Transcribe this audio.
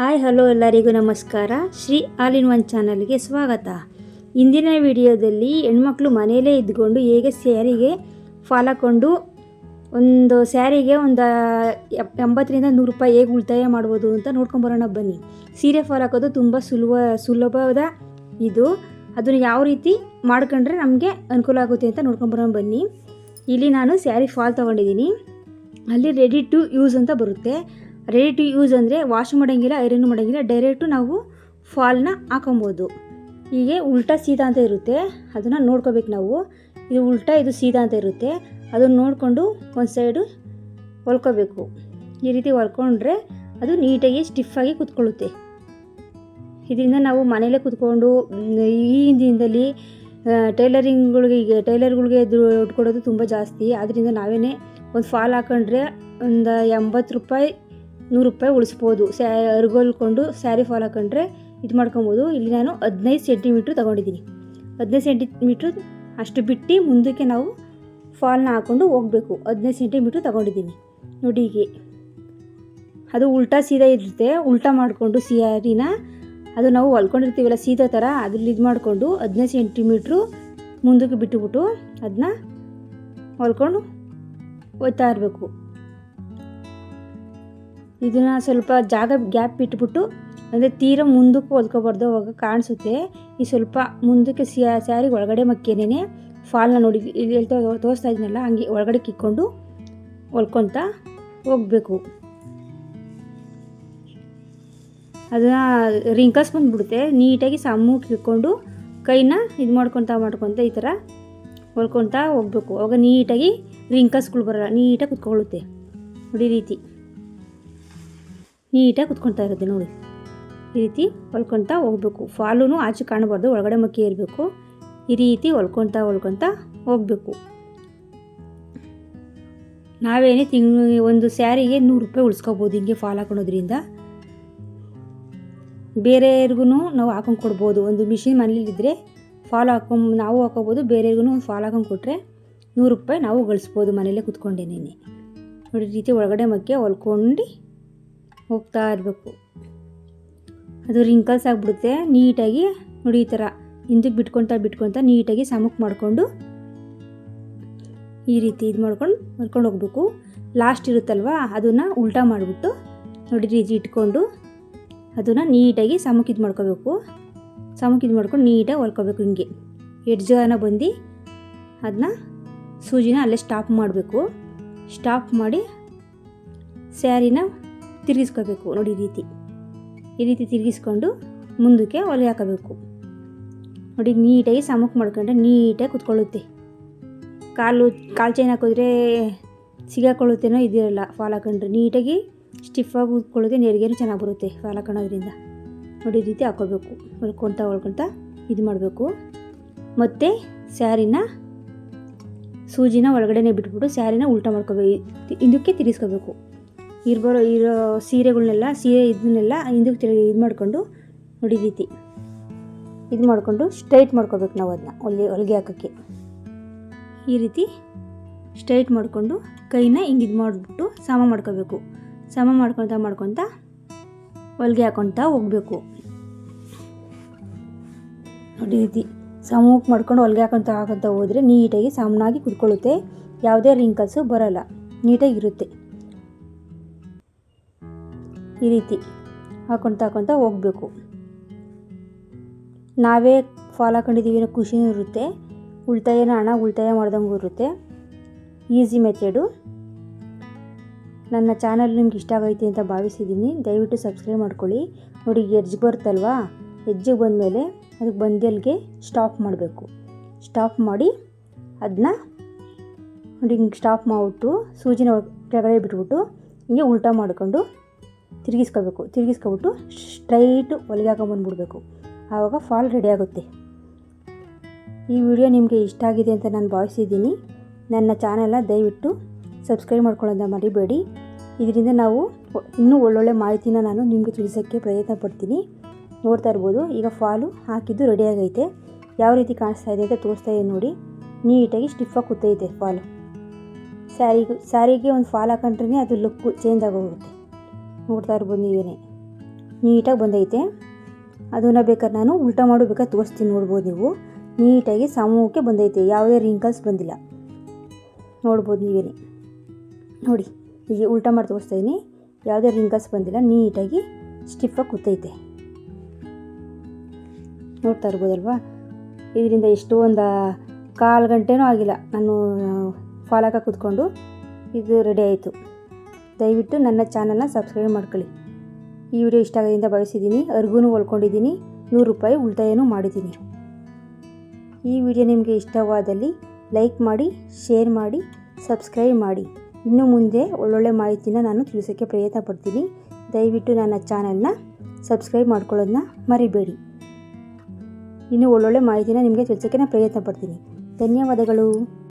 Hi, hello ಎಲ್ಲರಿಗೂ ನಮಸ್ಕಾರ. Shri all in one ಚಾನಲ್ಗೆ ಸ್ವಾಗತ. ಇಂದಿನ ವಿಡಿಯೋದಲ್ಲಿ ಹೆಣ್ಮಕ್ಳು ಮನೆಯಲ್ಲೇ ಇದ್ಕೊಂಡು ಹೇಗೆ ಸ್ಯಾರಿಗೆ ಫಾಲ್ ಹಾಕ್ಕೊಂಡು ಒಂದು ಸ್ಯಾರಿಗೆ ಒಂದು ಎಂಬತ್ತರಿಂದ ನೂರು ರೂಪಾಯಿ ಹೇಗೆ ಉಳಿತಾಯ ಮಾಡ್ಬೋದು ಅಂತ ನೋಡ್ಕೊಂಬರೋಣ ಬನ್ನಿ. ಸೀರೆ ಫಾಲ್ ಹಾಕೋದು ತುಂಬ ಸುಲಭ ಸುಲಭದ ಇದು. ಅದನ್ನು ಯಾವ ರೀತಿ ಮಾಡ್ಕೊಂಡ್ರೆ ನಮಗೆ ಅನುಕೂಲ ಆಗುತ್ತೆ ಅಂತ ನೋಡ್ಕೊಂಬರೋಣ ಬನ್ನಿ. ಇಲ್ಲಿ ನಾನು ಸ್ಯಾರಿ ಫಾಲ್ ತೊಗೊಂಡಿದ್ದೀನಿ. ಅಲ್ಲಿ ರೆಡಿ ಟು ಯೂಸ್ ಅಂತ ಬರುತ್ತೆ. ರೆಡಿ ಯೂಸ್ ಅಂದರೆ ವಾಶ್ ಮಾಡೋಂಗಿಲ್ಲ, ಐರನ್ ಮಾಡೋಂಗಿಲ್ಲ, ಡೈರೆಕ್ಟು ನಾವು ಫಾಲ್ನ ಹಾಕೊಬೋದು. ಹೀಗೆ ಉಲ್ಟಾ ಸೀದಾ ಅಂತ ಇರುತ್ತೆ. ಅದನ್ನು ನೋಡ್ಕೋಬೇಕು ನಾವು. ಇದು ಉಲ್ಟಾ, ಇದು ಸೀದಾ ಅಂತ ಇರುತ್ತೆ. ಅದನ್ನು ನೋಡಿಕೊಂಡು ಒಂದು ಸೈಡು ಹೊಲ್ಕೋಬೇಕು. ಈ ರೀತಿ ಹೊಲ್ಕೊಂಡ್ರೆ ಅದು ನೀಟಾಗಿ ಸ್ಟಿಫಾಗಿ ಕುತ್ಕೊಳ್ಳುತ್ತೆ. ಇದರಿಂದ ನಾವು ಮನೇಲೇ ಕೂತ್ಕೊಂಡು, ಈ ದಿನದಲ್ಲಿ ಟೈಲರಿಂಗ್ಗಳಿಗೆ, ಈಗ ಟೈಲರ್ಗಳಿಗೆ ದುಡ್ಡು ಕೊಡೋದು ತುಂಬ ಜಾಸ್ತಿ. ಆದ್ದರಿಂದ ನಾವೇ ಒಂದು ಫಾಲ್ ಹಾಕೊಂಡ್ರೆ ಒಂದು ಎಂಬತ್ತು ರೂಪಾಯಿ ನೂರು ರೂಪಾಯಿ ಉಳಿಸ್ಬೋದು. ಸ್ಯಾ ಅರ್ಗೊಲ್ಕೊಂಡು ಸ್ಯಾರಿ ಫಾಲ್ ಹಾಕೊಂಡ್ರೆ ಇದು ಮಾಡ್ಕೊಬೋದು. ಇಲ್ಲಿ ನಾನು ಹದಿನೈದು ಸೆಂಟಿಮೀಟ್ರ್ ತೊಗೊಂಡಿದ್ದೀನಿ. ಹದಿನೈದು ಸೆಂಟಿಮೀಟ್ರ್ ಅಷ್ಟು ಬಿಟ್ಟು ಮುಂದಕ್ಕೆ ನಾವು ಫಾಲ್ನ ಹಾಕ್ಕೊಂಡು ಹೋಗಬೇಕು. ಹದಿನೈದು ಸೆಂಟಿಮೀಟ್ರ್ ತೊಗೊಂಡಿದ್ದೀನಿ. ನೋಡಿ ಹೀಗೆ. ಅದು ಉಲ್ಟಾ ಸೀದಾ ಇರುತ್ತೆ. ಉಲ್ಟಾ ಮಾಡಿಕೊಂಡು ಸ್ಯಾರಿನ ಅದು ನಾವು ಹೊಲ್ಕೊಂಡಿರ್ತೀವಲ್ಲ ಸೀದಾ ಥರ ಅದ್ರಲ್ಲಿ ಇದು ಮಾಡಿಕೊಂಡು ಹದಿನೈದು ಸೆಂಟಿಮೀಟ್ರು ಮುಂದಕ್ಕೆ ಬಿಟ್ಟುಬಿಟ್ಟು ಅದನ್ನ ಹೊಲ್ಕೊಂಡು ಹೋಗ್ತಾ ಇರಬೇಕು. ಇದನ್ನು ಸ್ವಲ್ಪ ಜಾಗ ಗ್ಯಾಪ್ ಇಟ್ಬಿಟ್ಟು, ಅಂದರೆ ತೀರ ಮುಂದಕ್ಕೆ ಹೊಲ್ಕೊಬಾರ್ದು ಅವಾಗ ಕಾಣಿಸುತ್ತೆ. ಈ ಸ್ವಲ್ಪ ಮುಂದಕ್ಕೆ ಸ್ಯಾ, ಸ್ಯಾರಿ ಒಳಗಡೆ ಮಕ್ಕೇನೆ ಫಾಲ್ನ ನೋಡಿ, ಇಲ್ಲಿ ಹೇಳ್ತಾ ತೋರಿಸ್ತಾ ಇದ್ದೀನಲ್ಲ ಹಂಗೆ ಒಳಗಡೆ ಕಿಕ್ಕೊಂಡು ಹೊಲ್ಕೊತ ಹೋಗಬೇಕು. ಅದನ್ನು ರಿಂಕಲ್ಸ್ ಬಂದುಬಿಡುತ್ತೆ. ನೀಟಾಗಿ ಸಮ್ಮು ಕಿಕ್ಕೊಂಡು ಕೈನ ಇದು ಮಾಡ್ಕೊತ ಮಾಡ್ಕೊತ ಈ ಥರ ಹೊಲ್ಕೊತ ಹೋಗ್ಬೇಕು. ಅವಾಗ ನೀಟಾಗಿ ರಿಂಕಲ್ಸ್ಗಳು ಬರಲ್ಲ, ನೀಟಾಗಿ ಕುತ್ಕೊಳ್ಳುತ್ತೆ. ನೋಡಿ ರೀತಿ. ನೀಟಾಗಿ ಕುತ್ಕೊಳ್ತಾ ಇರುತ್ತೆ ನೋಡಿ. ಈ ರೀತಿ ಹೊಲ್ಕೊತ ಹೋಗ್ಬೇಕು. ಫಾಲೂ ಆಚೆ ಕಾಣಬಾರ್ದು, ಒಳಗಡೆ ಮಕ್ಕಿ ಇರಬೇಕು. ಈ ರೀತಿ ಹೊಲ್ಕೊತ ಹೊಲ್ಕೊತ ಹೋಗಬೇಕು. ನಾವೇನೇ ತಿಂಗಳು ಒಂದು ಸ್ಯಾರಿಗೆ ನೂರು ರೂಪಾಯಿ ಉಳಿಸ್ಕೋಬೋದು ಹಿಂಗೆ ಫಾಲ್ ಹಾಕೊಳೋದ್ರಿಂದ. ಬೇರೆಯವ್ರಿಗೂ ನಾವು ಹಾಕೊಂಡು ಕೊಡ್ಬೋದು. ಒಂದು ಮಿಷಿನ್ ಮನೇಲಿದ್ದರೆ ಫಾಲ್ ಹಾಕೊಂಬ ನಾವು ಹಾಕೋಬೋದು ಬೇರೆಯವ್ರಿಗೂ ಫಾಲ್ ಹಾಕೊಂಡು ಕೊಟ್ಟರೆ ನೂರು ರೂಪಾಯಿ ನಾವು ಗಳಿಸ್ಬೋದು ಮನೇಲೇ ಕುತ್ಕೊಂಡೇನೆ. ನೋಡಿ ರೀತಿ ಒಳಗಡೆ ಮಕ್ಕೆ ಹೊಲ್ಕೊಂಡು ಹೋಗ್ತಾ ಇರಬೇಕು. ಅದು ರಿಂಕಲ್ಸ್ ಆಗಿಬಿಡುತ್ತೆ, ನೀಟಾಗಿ ನೋಡಿ ಈ ಥರ. ಹಿಂದಕ್ಕೆ ಬಿಟ್ಕೊತ ಬಿಟ್ಕೊತ ನೀಟಾಗಿ ಸಮಕ್ಕೆ ಮಾಡಿಕೊಂಡು ಈ ರೀತಿ ಇದು ಮಾಡ್ಕೊಂಡು ಮಾಡ್ಕೊಂಡು ಹೋಗ್ಬೇಕು. ಲಾಸ್ಟ್ ಇರುತ್ತಲ್ವ, ಅದನ್ನು ಉಲ್ಟಾ ಮಾಡಿಬಿಟ್ಟು ನೋಡಿ ರೀತಿ ಇಟ್ಕೊಂಡು ಅದನ್ನು ನೀಟಾಗಿ ಸಮಕ್ಕೆ ಇದು ಮಾಡ್ಕೋಬೇಕು. ಸಮಕ್ಕೆ ಇದು ಮಾಡ್ಕೊಂಡು ನೀಟಾಗಿ ಹೊಲ್ಕೋಬೇಕು ಹಿಂಗೆ. ಎಡ್ಜನ ಬಂದು ಅದನ್ನ ಸೂಜಿನ ಅಲ್ಲೇ ಸ್ಟಾಪ್ ಮಾಡಬೇಕು. ಸ್ಟಾಪ್ ಮಾಡಿ ಸ್ಯಾರಿನ ತಿರುಗಿಸ್ಕೋಬೇಕು ನೋಡಿ ಈ ರೀತಿ. ಈ ರೀತಿ ತಿರುಗಿಸ್ಕೊಂಡು ಮುಂದಕ್ಕೆ ಒಲೆ ಹಾಕಬೇಕು. ನೋಡಿ ನೀಟಾಗಿ ಸಮಕ್ಕೆ ಮಾಡ್ಕೊಂಡ್ರೆ ನೀಟಾಗಿ ಕುತ್ಕೊಳ್ಳುತ್ತೆ. ಕಾಲು ಕಾಲು ಚೈನ್ ಹಾಕಿದ್ರೆ ಸಿಗಾಕೊಳ್ಳುತ್ತೇನೋ ಇದಿರಲ್ಲ ಫಾಲ್ ಹಾಕೊಂಡ್ರೆ. ನೀಟಾಗಿ ಸ್ಟಿಫಾಗಿ ಕೂತ್ಕೊಳ್ಳುತ್ತೆ ನೆರಿಗೆನೂ ಚೆನ್ನಾಗಿ ಬರುತ್ತೆ ಫಾಲ್ ಹಾಕೊಳ್ಳೋದ್ರಿಂದ ನೋಡಿ ರೀತಿ ಹಾಕೋಬೇಕು ಹೊಲ್ಕೊತ ಹೊಲ್ಕೊತ ಇದು ಮಾಡಬೇಕು. ಮತ್ತು ಸ್ಯಾರಿನ ಸೂಜಿನ ಒಳಗಡೆನೆ ಬಿಟ್ಬಿಟ್ಟು ಸ್ಯಾರಿನ ಉಲ್ಟಾ ಮಾಡ್ಕೋಬೇಕು ಹಿಂದಕ್ಕೆ ತಿರ್ಗಿಸ್ಕೋಬೇಕು ಇರ್ಬರೋ, ಇರೋ ಸೀರೆಗಳನ್ನೆಲ್ಲ ಸೀರೆ ಇದನ್ನೆಲ್ಲ ಹಿಂದಕ್ಕೆ ತಿರುಗಿ ಇದು ಮಾಡಿಕೊಂಡು ನೋಡಿ ಇದು ಮಾಡಿಕೊಂಡು ಸ್ಟ್ರೈಟ್ ಮಾಡ್ಕೋಬೇಕು ನಾವು ಅದನ್ನ ಹೊಲಿಗೆ ಹೊಲಿಗೆ ಹಾಕೋಕ್ಕೆ. ಈ ರೀತಿ ಸ್ಟ್ರೈಟ್ ಮಾಡಿಕೊಂಡು ಕೈನ ಹಿಂಗೆ ಇದು ಮಾಡಿಬಿಟ್ಟು ಸಮ ಮಾಡ್ಕೋಬೇಕು. ಸಮ ಮಾಡ್ಕೊತ ಮಾಡ್ಕೊತ ಹೊಲಿಗೆ ಹಾಕೊತ ಹೋಗಬೇಕು. ನೋಡಿ ರೀತಿ ಸಮಕ್ಕೆ ಮಾಡ್ಕೊಂಡು ಹೊಲಿಗೆ ಹಾಕೊತ ಹಾಕೊತ ಹೋದರೆ ನೀಟಾಗಿ ಸಮನಾಗಿ ಕುತ್ಕೊಳ್ಳುತ್ತೆ ಯಾವುದೇ ರಿಂಕಲ್ಸು ಬರೋಲ್ಲ. ನೀಟಾಗಿರುತ್ತೆ ಈ ರೀತಿ ಹಾಕೊತ ಹಾಕೊತ ಹೋಗಬೇಕು. ನಾವೇ ಫಾಲ್ ಹಾಕೊಂಡಿದ್ದೀವಿ ಅನ್ನೋ ಖುಷಿನೂ ಇರುತ್ತೆ. ಉಳಿತಾಯನ ಹಣ ಉಳಿತಾಯ ಮಾಡ್ದಂಗೂ ಇರುತ್ತೆ. Easy method. ನನ್ನ ಚಾನಲ್ ನಿಮ್ಗೆ ಇಷ್ಟ ಆಗೈತೆ ಅಂತ ಭಾವಿಸಿದ್ದೀನಿ. ದಯವಿಟ್ಟು ಸಬ್ಸ್ಕ್ರೈಬ್ ಮಾಡ್ಕೊಳ್ಳಿ. ನೋಡಿ ಹೆಜ್ಜೆ ಬರುತ್ತಲ್ವಾ? ಬಂದ ಬಂದಮೇಲೆ ಅದಕ್ಕೆ ಬಂದೆಲ್ಗೆ ಸ್ಟಾಪ್ ಮಾಡಬೇಕು. ಸ್ಟಾಪ್ ಮಾಡಿ ಅದನ್ನ ನೋಡಿ, ಹಿಂಗೆ ಸ್ಟಾಪ್ ಮಾಡಿಬಿಟ್ಟು ಸೂಜಿನ ಕೆಳಗಡೆ ಬಿಟ್ಬಿಟ್ಟು ಹಿಂಗೆ ಉಲ್ಟಾ ಮಾಡ್ಕೊಂಡು ತಿರುಗಿಸ್ಕೋಬೇಕು ತಿರುಗಿಸ್ಕೊಬಿಟ್ಟು ಸ್ಟ್ರೈಟು ಹೊಲಿಗೆ ಹಾಕೊಂಬಂದ್ಬಿಡ್ಬೇಕು ಆವಾಗ ಫಾಲ್ ರೆಡಿ ಆಗುತ್ತೆ. ಈ ವಿಡಿಯೋ ನಿಮಗೆ ಇಷ್ಟ ಆಗಿದೆ ಅಂತ ನಾನು ಭಾವಿಸಿದ್ದೀನಿ. ನನ್ನ ಚಾನೆಲ್ನ ದಯವಿಟ್ಟು ಸಬ್ಸ್ಕ್ರೈಬ್ ಮಾಡ್ಕೊಳ್ಳೋದ ಮರಿಬೇಡಿ. ಇದರಿಂದ ನಾವು ಇನ್ನೂ ಒಳ್ಳೊಳ್ಳೆ ಮಾಹಿತಿನ ನಾನು ನಿಮಗೆ ತಿಳಿಸೋಕ್ಕೆ ಪ್ರಯತ್ನ ಪಡ್ತೀನಿ. ನೋಡ್ತಾ ಇರ್ಬೋದು, ಈಗ ಫಾಲು ಹಾಕಿದ್ದು ರೆಡಿ ಆಗೈತೆ. ಯಾವ ರೀತಿ ಕಾಣಿಸ್ತಾ ಇದೆ ಅಂತ ತೋರಿಸ್ತಾ ಇದೆ ನೋಡಿ. ನೀಟಾಗಿ ಸ್ಟಿಫಾಗಿ ಕೂತೈತೆ ಫಾಲು. ಸ್ಯಾರಿಗೂ, ಸ್ಯಾರಿಗೆ ಒಂದು ಫಾಲ್ ಹಾಕೊಂಡ್ರೆ ಅದು ಲುಕ್ಕು ಚೇಂಜ್ ಆಗೋಗುತ್ತೆ. ನೋಡ್ತಾ ಇರ್ಬೋದು ನೀವೇನೆ. ನೀಟಾಗಿ ಬಂದೈತೆ. ಅದನ್ನು ಬೇಕಾದ್ರೆ ನಾನು ಉಲ್ಟಾ ಮಾಡು ಬೇಕಾದ್ರೆ ತೋರಿಸ್ತೀನಿ ನೋಡ್ಬೋದು ನೀವು. ನೀಟಾಗಿ ಸಮೂಹಕ್ಕೆ ಬಂದೈತೆ. ಯಾವುದೇ ರಿಂಕಲ್ಸ್ ಬಂದಿಲ್ಲ. ನೋಡ್ಬೋದು ನೀವೇ ನೋಡಿ, ಹೀಗೆ ಉಲ್ಟಾ ಮಾಡಿ ತೋರಿಸ್ತಾ ಇದ್ದೀನಿ ಯಾವುದೇ ರಿಂಕಲ್ಸ್ ಬಂದಿಲ್ಲ. ನೀಟಾಗಿ ಸ್ಟಿಫಾಗಿ ಕೂತೈತೆ. ನೋಡ್ತಾ ಇರ್ಬೋದಲ್ವಾ? ಇದರಿಂದ ಎಷ್ಟು ಒಂದು ಕಾಲು ಗಂಟೆನೂ ಆಗಿಲ್ಲ. ನಾನು ಫಾಲಕ ಕೂತ್ಕೊಂಡು ಇದು ರೆಡಿ ಆಯಿತು. ದಯವಿಟ್ಟು ನನ್ನ ಚಾನಲ್ನ ಸಬ್ಸ್ಕ್ರೈಬ್ ಮಾಡ್ಕೊಳ್ಳಿ. ಈ ವಿಡಿಯೋ ಇಷ್ಟ ಆಗೋದ್ರಿಂದ ಭಾವಿಸಿದ್ದೀನಿ ಅರ್ಗೂ ಹೊಲ್ಕೊಂಡಿದ್ದೀನಿ ನೂರು ರೂಪಾಯಿ ಉಳಿತಾಯನೂ ಮಾಡಿದ್ದೀನಿ. ಈ ವಿಡಿಯೋ ನಿಮಗೆ ಇಷ್ಟವಾದಲ್ಲಿ ಲೈಕ್ ಮಾಡಿ, ಶೇರ್ ಮಾಡಿ, ಸಬ್ಸ್ಕ್ರೈಬ್ ಮಾಡಿ. ಇನ್ನು ಮುಂದೆ ಒಳ್ಳೊಳ್ಳೆ ಮಾಹಿತಿನ ನಾನು ತಿಳಿಸೋಕ್ಕೆ ಪ್ರಯತ್ನ ಪಡ್ತೀನಿ. ದಯವಿಟ್ಟು ನನ್ನ ಚಾನಲ್ನ ಸಬ್ಸ್ಕ್ರೈಬ್ ಮಾಡ್ಕೊಳ್ಳೋದನ್ನ ಮರಿಬೇಡಿ. ಇನ್ನು ಒಳ್ಳೊಳ್ಳೆ ಮಾಹಿತಿನ ನಿಮಗೆ ತಿಳಿಸೋಕ್ಕೆ ನಾನು ಪ್ರಯತ್ನ ಪಡ್ತೀನಿ. ಧನ್ಯವಾದಗಳು.